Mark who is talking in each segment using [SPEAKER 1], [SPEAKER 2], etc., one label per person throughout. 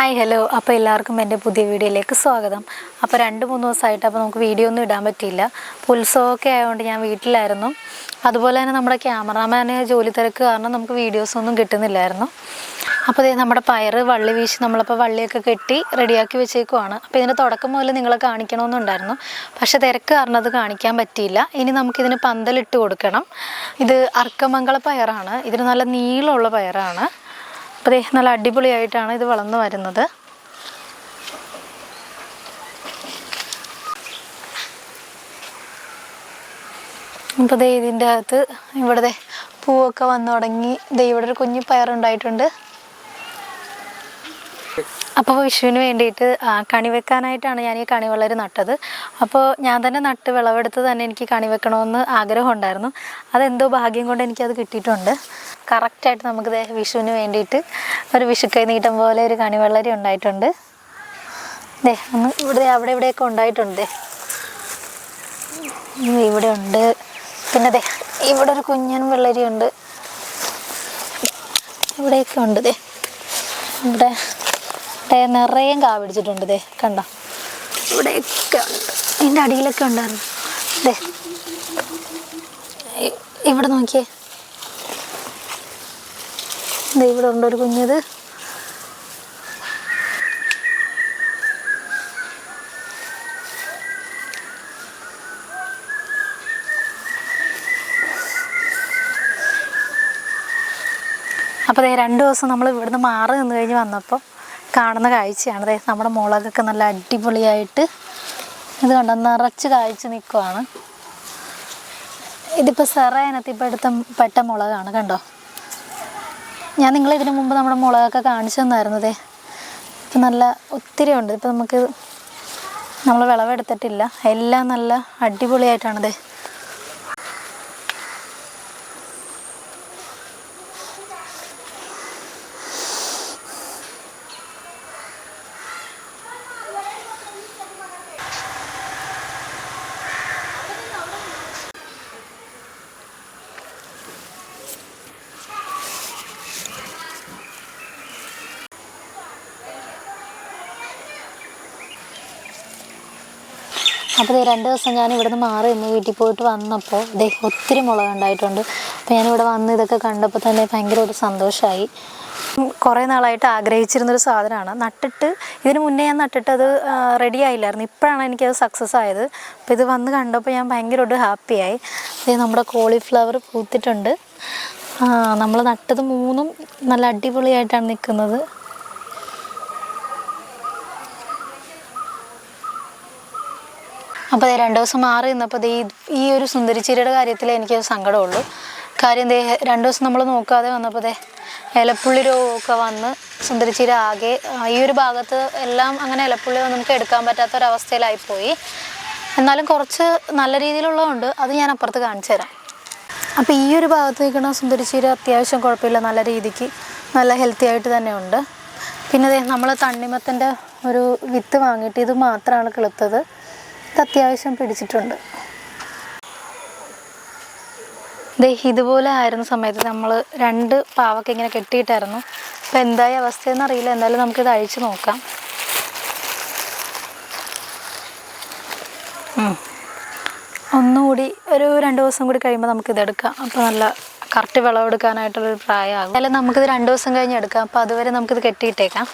[SPEAKER 1] Hi hello അപ്പോൾ എല്ലാവർക്കും എന്റെ പുതിയ വീഡിയോയിലേക്ക് സ്വാഗതം. അപ്പോൾ രണ്ട് മൂന്ന് ദിവസമായിട്ട് അപ്പോൾ നമുക്ക് വീഡിയോ ഒന്നും ഇടാൻ പറ്റിയില്ല. ഉത്സവമൊക്കെ ആയതുകൊണ്ട് ഞാൻ വീട്ടിലായിരുന്നു. അതുപോലെ തന്നെ നമ്മുടെ ക്യാമറാമാന് ജോലി തിരക്ക് കാരണം നമുക്ക് വീഡിയോസ് ഒന്നും കിട്ടുന്നില്ലായിരുന്നു. അപ്പോൾ ദേ നമ്മുടെ പയറ് വള്ളി വീശി നമ്മളപ്പോൾ വള്ളിയൊക്കെ കെട്ടി റെഡിയാക്കി വെച്ചേക്കുവാണ്. അപ്പോൾ ഇതിന്റെ തുടക്കം മുതൽ നിങ്ങളെ കാണിക്കണമെന്നുണ്ടായിരുന്നു. പക്ഷെ തിരക്ക് കാരണം അത് കാണിക്കാൻ പറ്റിയില്ല. ഇനി നമുക്കിതിന് പന്തലിട്ട് കൊടുക്കണം. ഇത് അർക്കമംഗള പയറാണ്. ഇതിന് നല്ല നീളമുള്ള പയറാണ്. അപ്പോൾ ദേ നല്ല അടിപൊളിയായിട്ടാണ് ഇത് വളർന്നു വരുന്നത്. അപ്പോൾ ദേ ഇതിന്റെ അകത്ത് ഇവിടെ പൂവൊക്കെ വന്നു തുടങ്ങി. ദേ ഇവിടെ ഒരു കുഞ്ഞു പയറുണ്ടായിട്ടുണ്ട്. അപ്പോൾ വിഷുവിന് വേണ്ടിയിട്ട് കണിവെക്കാനായിട്ടാണ് കണി വെക്കാനായിട്ടാണ് ഞാൻ ഈ കണി വളരെ നട്ടത്. അപ്പോൾ ഞാൻ തന്നെ നട്ട് വിളവെടുത്ത് തന്നെ എനിക്ക് കണി വെക്കണമെന്ന് ആഗ്രഹം ഉണ്ടായിരുന്നു അതെന്തോ ഭാഗ്യം കൊണ്ട് എനിക്കത് കിട്ടിയിട്ടുണ്ട്. കറക്റ്റായിട്ട് നമുക്ക് വിഷുവിന് വേണ്ടിയിട്ട് ഒരു വിഷുക്കൈ നീട്ടം പോലെ ഒരു കണി വെള്ളരി ഉണ്ടായിട്ടുണ്ട്. ദേ ഒന്ന് ഇവിടെ അവിടെ ഇവിടെയൊക്കെ ഉണ്ടായിട്ടുണ്ട് ഇവിടെ ഉണ്ട്. പിന്നെ ദേ ഇവിടെ ഒരു കുഞ്ഞൻ വെള്ളരി ഉണ്ട്. ഇവിടെയൊക്കെ ഉണ്ട് ദേ. ഇവിടെ നിറയെ കാ പിടിച്ചിട്ടുണ്ട് ദേ കണ്ടോ? ഇവിടെയൊക്കെ ഉണ്ട്. ഇതിന്റെ അടിയിലൊക്കെ ഉണ്ടായിരുന്നു. ദേ. ഇവിടെ നോക്കിയേ. ഇവിടെ ഉണ്ട് ഒരു കുഞ്ഞത്. അപ്പോൾ ദേ രണ്ട് ദിവസം നമ്മൾ ഇവിടുന്ന് മാറി നിന്ന് കഴിഞ്ഞ് വന്നപ്പോൾ കാണുന്ന കാഴ്ചയാണ്. ദേ നമ്മുടെ മുളകൊക്കെ നല്ല അടിപൊളിയായിട്ട് ഇത് കണ്ടോ നിറച്ച് കാഴ്ച നിൽക്കുവാണ്. ഇതിപ്പോൾ സെറയനത്ത് ഇപ്പോൾ എടുത്ത പെട്ട മുളകാണ് കണ്ടോ? ഞാൻ നിങ്ങൾ ഇതിനു മുമ്പ് നമ്മുടെ മുളകൊക്കെ കാണിച്ചു തന്നായിരുന്നു ദേ. ഇപ്പം നല്ല ഒത്തിരി ഉണ്ട്. ഇപ്പം നമുക്ക് നമ്മൾ വിളവെടുത്തിട്ടില്ല. എല്ലാം നല്ല അടിപൊളിയായിട്ടാണ് അപ്പോൾ ഈ രണ്ട് ദിവസം ഞാൻ ഇവിടുന്ന് മാറി നിന്ന് വീട്ടിൽ പോയിട്ട് വന്നപ്പോൾ ഇതേ ഒത്തിരി മുളക് ഉണ്ടായിട്ടുണ്ട്. അപ്പോൾ ഞാനിവിടെ വന്ന് ഇതൊക്കെ കണ്ടപ്പോൾ തന്നെ ഭയങ്കര ഒരു സന്തോഷമായി കുറേ നാളായിട്ട് ആഗ്രഹിച്ചിരുന്നൊരു സാധനമാണ്. നട്ടിട്ട് ഇതിന് മുന്നേ ഞാൻ നട്ടിട്ട് അത് റെഡി ആയില്ലായിരുന്നു. ഇപ്പോഴാണ് എനിക്കത് സക്സസ് ആയത്. അപ്പോൾ ഇത് വന്ന് കണ്ടപ്പോൾ ഞാൻ ഭയങ്കര ഒരു ഹാപ്പിയായി ഇത് നമ്മുടെ കോളിഫ്ലവർ പൂത്തിട്ടുണ്ട്. നമ്മൾ നട്ടത് മൂന്നും നല്ല അടിപൊളിയായിട്ടാണ് നിൽക്കുന്നത്. അപ്പോൾ ദേ രണ്ട് ദിവസം മാറി നിന്നപ്പോൾ ദേ ഈ- ഒരു സുന്ദരിച്ചീരയുടെ കാര്യത്തിൽ എനിക്ക് സങ്കടമുള്ളൂ. കാര്യം ദേ രണ്ട് ദിവസം നമ്മൾ നോക്കാതെ വന്നപ്പോൾ ദേ ഇലപ്പുള്ളി രോഗമൊക്കെ വന്ന് സുന്ദരിച്ചീര ആകെ ഈ ഒരു ഭാഗത്ത് എല്ലാം അങ്ങനെ ഇലപ്പുള്ളി നമുക്ക് എടുക്കാൻ പറ്റാത്ത ഒരവസ്ഥയിലായിപ്പോയി എന്നാലും കുറച്ച് നല്ല രീതിയിലുള്ളതുകൊണ്ട് അത് ഞാൻ അപ്പുറത്ത് കാണിച്ചു തരാം. അപ്പോൾ ഈ ഒരു ഭാഗത്ത് നിൽക്കുന്ന സുന്ദരിച്ചീര അത്യാവശ്യം കുഴപ്പമില്ല നല്ല രീതിക്ക് നല്ല ഹെൽത്തി ആയിട്ട് തന്നെ ഉണ്ട്. പിന്നെ നമ്മൾ തണ്ണിമത്തന്റെ ഒരു വിത്ത് വാങ്ങിയിട്ട് ഇത് മാത്രമാണ് കിളുത്തത്. ഇത് അത്യാവശ്യം പിടിച്ചിട്ടുണ്ട്. ദേ ഇതുപോലെ ആയിരുന്ന സമയത്ത് നമ്മൾ രണ്ട് പാവൊക്കെ ഇങ്ങനെ കെട്ടിയിട്ടായിരുന്നു. അപ്പോൾ എന്തായ അവസ്ഥയെന്ന് അറിയില്ല. എന്തായാലും നമുക്കിത് അഴിച്ച് നോക്കാം. ഒന്നുകൂടി ഒരു രണ്ട് ദിവസം കൂടി കഴിയുമ്പോൾ നമുക്കിത് എടുക്കാം. അപ്പോൾ നല്ല കറക്റ്റ് വിളവെടുക്കാനായിട്ടുള്ളൊരു പ്രായമാകും. അല്ല നമുക്കിത് രണ്ട് ദിവസം കഴിഞ്ഞ് എടുക്കാം. അപ്പോൾ അതുവരെ നമുക്കിത് കെട്ടിയിട്ടേക്കാം.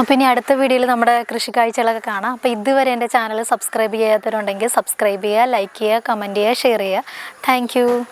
[SPEAKER 1] അപ്പോൾ ഇനി അടുത്ത വീഡിയോയിൽ നമ്മുടെ കൃഷി കാഴ്ചകളൊക്കെ കാണാം. അപ്പോൾ ഇതുവരെ എന്റെ ചാനൽ സബ്സ്ക്രൈബ് ചെയ്യാത്തവരുണ്ടെങ്കിൽ സബ്സ്ക്രൈബ് ചെയ്യുക ലൈക്ക് ചെയ്യുക കമന്റ് ചെയ്യുക ഷെയർ ചെയ്യുക. താങ്ക്